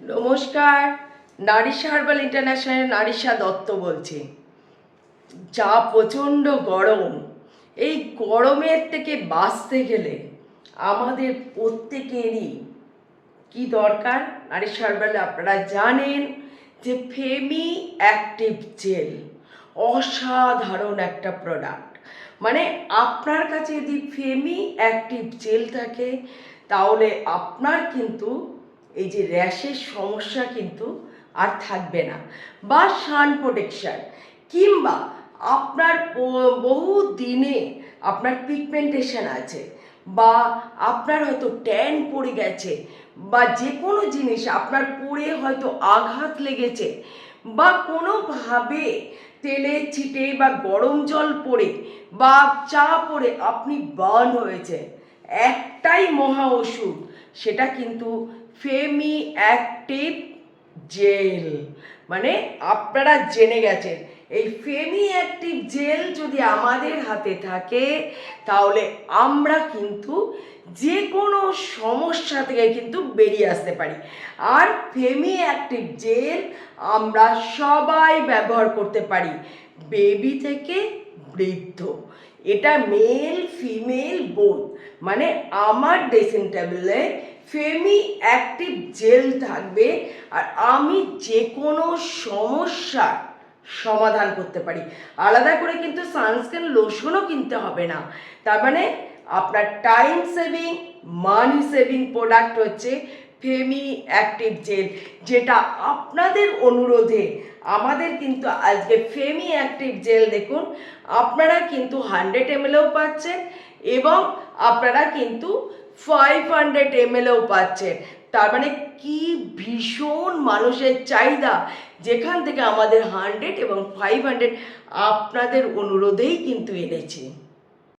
নমস্কার Narisha herbal international Narisha Dutta বলছি। যা প্রচণ্ড গরম, এই গরমের থেকে বাঁচতে গেলে আমাদের প্রত্যেকেরই কি দরকার? নারিশা হার্বালে আপনারা জানেন যে ফেমি অ্যাক্টিভ জেল অসাধারণ একটা প্রোডাক্ট মানে আপনার কাছে যদি ফেমি অ্যাক্টিভ জেল থাকে, তাহলে আপনার কিন্তু এই যে র্যাশের সমস্যা কিন্তু আর থাকবে না। বা সান প্রোটেকশন, কিংবা আপনার বহু দিনে আপনার পিগমেন্টেশন আছে, বা আপনার হয়তো ট্যান পড়ে গেছে, বা যে কোনো জিনিস আপনার পড়ে হয়তো আঘাত লেগেছে, বা কোনোভাবে তেলে ছিটে বা গরম জল পড়ে, বা চা পড়ে আপনি বার্ন হয়েছে একটাই মহা ওষুধ সেটা কিন্তু ফেমি অ্যাক্টিভ জেল। মানে আপনারা জেনে গেছেন, এই ফেমি অ্যাক্টিভ জেল যদি আমাদের হাতে থাকে, তাহলে আমরা কিন্তু যে কোনো সমস্যা থেকে কিন্তু বেরিয়ে আসতে পারি। আর ফেমি অ্যাক্টিভ জেল আমরা সবাই ব্যবহার করতে পারি, বেবি থেকে বৃদ্ধ। এটা মেল, ফিমেল বোথ মানে আমার ড্রেসিং টেবিলে ফেমি অ্যাক্টিভ জেল থাকবে আর আমি যে কোনো সমস্যার সমাধান করতে পারি। আলাদা করে কিন্তু সানস্ক্রিন লোশনও কিনতে হবে না। তার মানে আপনার time saving, money saving product হচ্ছে ফেমি অ্যাক্টিভ জেল, যেটা আপনাদের অনুরোধে আমাদের কিন্তু আজকে ফেমি অ্যাক্টিভ জেল দেখুন, আপনারা কিন্তু হান্ড্রেড এমএলও পাচ্ছেন এবং আপনারা কিন্তু ফাইভ হান্ড্রেড এমএলও পাচ্ছেন। তার মানে কি ভীষণ মানুষের চাহিদা। যেখান থেকে আমাদের হান্ড্রেড এবং ফাইভ হান্ড্রেড আপনাদের অনুরোধেই কিন্তু এনেছি।